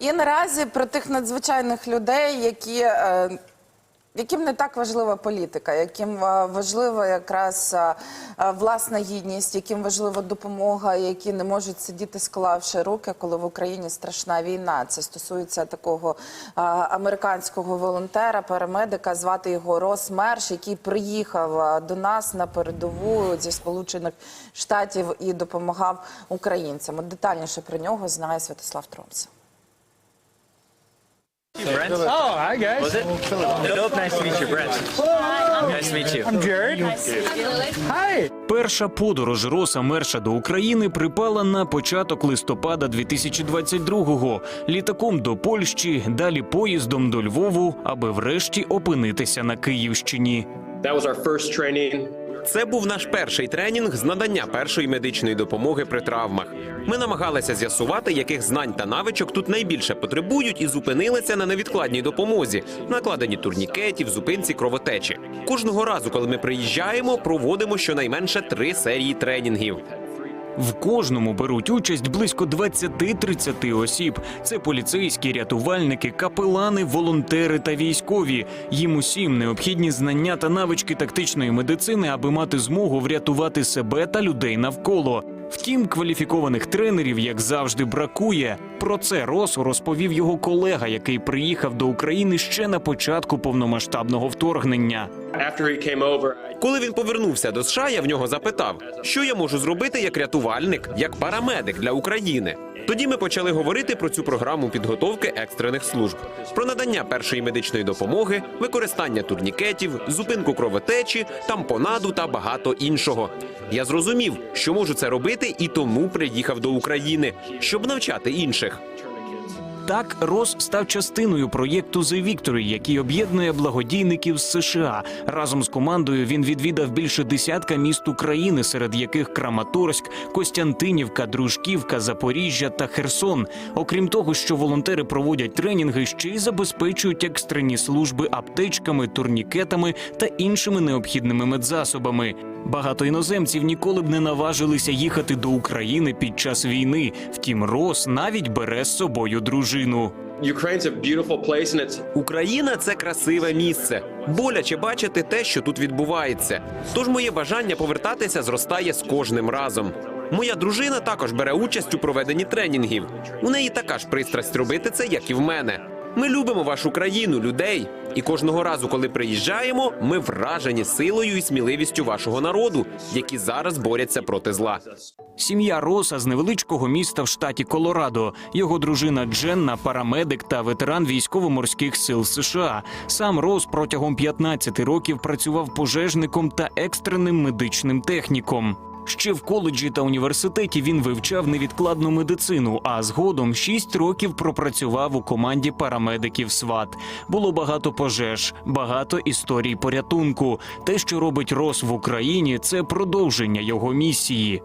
І наразі про тих надзвичайних людей, які, е, яким не так важлива політика, яким е, важлива якраз е, власна гідність, яким важлива допомога, які не можуть сидіти склавши руки, коли в Україні страшна війна. Це стосується такого американського волонтера, парамедика, звати його Рос Мерш, який приїхав до нас на передову зі Сполучених Штатів і допомагав українцям. От детальніше про нього знає Святослав Тромса. Brent? Oh, hi guys. Was it? Philip, nice to meet you, Brent. Nice to meet you. I'm Jared. Hi. Перша подорож Роса Мерша до України припала на початок листопада 2022-го. Літаком до Польщі, далі поїздом до Львову, аби врешті опинитися на Київщині. That was our first training. Це був наш перший тренінг з надання першої медичної допомоги при травмах. Ми намагалися з'ясувати, яких знань та навичок тут найбільше потребують, і зупинилися на невідкладній допомозі, накладенні турнікетів, зупинці кровотечі. Кожного разу, коли ми приїжджаємо, проводимо щонайменше три серії тренінгів. В кожному беруть участь близько 20-30 осіб. Це поліцейські, рятувальники, капелани, волонтери та військові. Їм усім необхідні знання та навички тактичної медицини, аби мати змогу врятувати себе та людей навколо. Втім, кваліфікованих тренерів, як завжди, бракує. Про це Росу розповів його колега, який приїхав до України ще на початку повномасштабного вторгнення. Коли він повернувся до США, я в нього запитав, що я можу зробити як рятувальник, як парамедик для України. Тоді ми почали говорити про цю програму підготовки екстрених служб, про надання першої медичної допомоги, використання турнікетів, зупинку кровотечі, тампонаду та багато іншого. Я зрозумів, що можу це робити, і тому приїхав до України, щоб навчати інших. Так, Рос став частиною проєкту The Victory, який об'єднує благодійників з США. Разом з командою він відвідав більше десятка міст України, серед яких Краматорськ, Костянтинівка, Дружківка, Запоріжжя та Херсон. Окрім того, що волонтери проводять тренінги, ще й забезпечують екстрені служби аптечками, турнікетами та іншими необхідними медзасобами. Багато іноземців ніколи б не наважилися їхати до України під час війни. Втім, Рос навіть бере з собою дружину. Україна це красиве місце. Боляче бачити те, що тут відбувається. Тож моє бажання повертатися зростає з кожним разом. Моя дружина також бере участь у проведенні тренінгів. У неї така ж пристрасть робити це, як і в мене. Ми любимо вашу країну, людей. І кожного разу, коли приїжджаємо, ми вражені силою і сміливістю вашого народу, які зараз борються проти зла. Сім'я Роса з невеличкого міста в штаті Колорадо. Його дружина Дженна, парамедик та ветеран військово-морських сил США. Сам Рос протягом 15 років працював пожежником та екстреним медичним техніком. Ще в коледжі та університеті він вивчав невідкладну медицину, а згодом 6 років пропрацював у команді парамедиків СВАТ. Було багато пожеж, багато історій порятунку. Те, що робить Рос в Україні, це продовження його місії.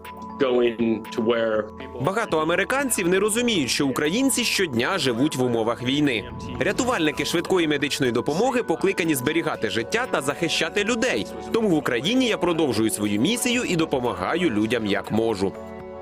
Багато американців не розуміють, що українці щодня живуть в умовах війни. Рятувальники швидкої медичної допомоги покликані зберігати життя та захищати людей. Тому в Україні я продовжую свою місію і допомагаю людям як можу.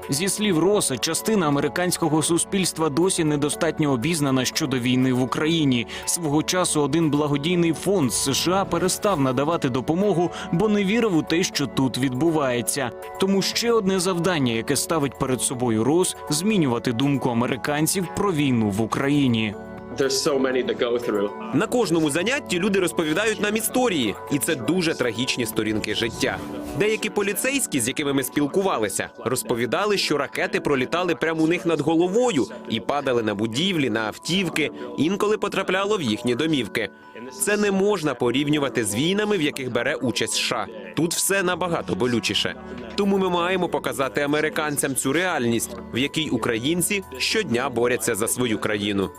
Зі слів Роса, частина американського суспільства досі недостатньо обізнана щодо війни в Україні. Свого часу один благодійний фонд з США перестав надавати допомогу, бо не вірив у те, що тут відбувається. Тому ще одне завдання, яке ставить перед собою Рос, змінювати думку американців про війну в Україні. На кожному занятті люди розповідають нам історії, і це дуже трагічні сторінки життя. Деякі поліцейські, з якими ми спілкувалися, розповідали, що ракети пролітали прямо у них над головою і падали на будівлі, на автівки, інколи потрапляло в їхні домівки. Це не можна порівнювати з війнами, в яких бере участь США. Тут все набагато болючіше. Тому ми маємо показати американцям цю реальність, в якій українці щодня борються за свою країну.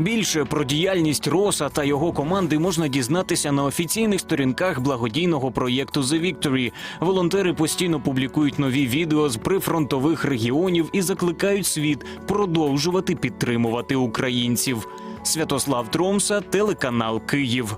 Більше про діяльність Роса та його команди можна дізнатися на офіційних сторінках благодійного проєкту The Victory. Волонтери постійно публікують нові відео з прифронтових регіонів і закликають світ продовжувати підтримувати українців. Святослав Тромса, телеканал Київ.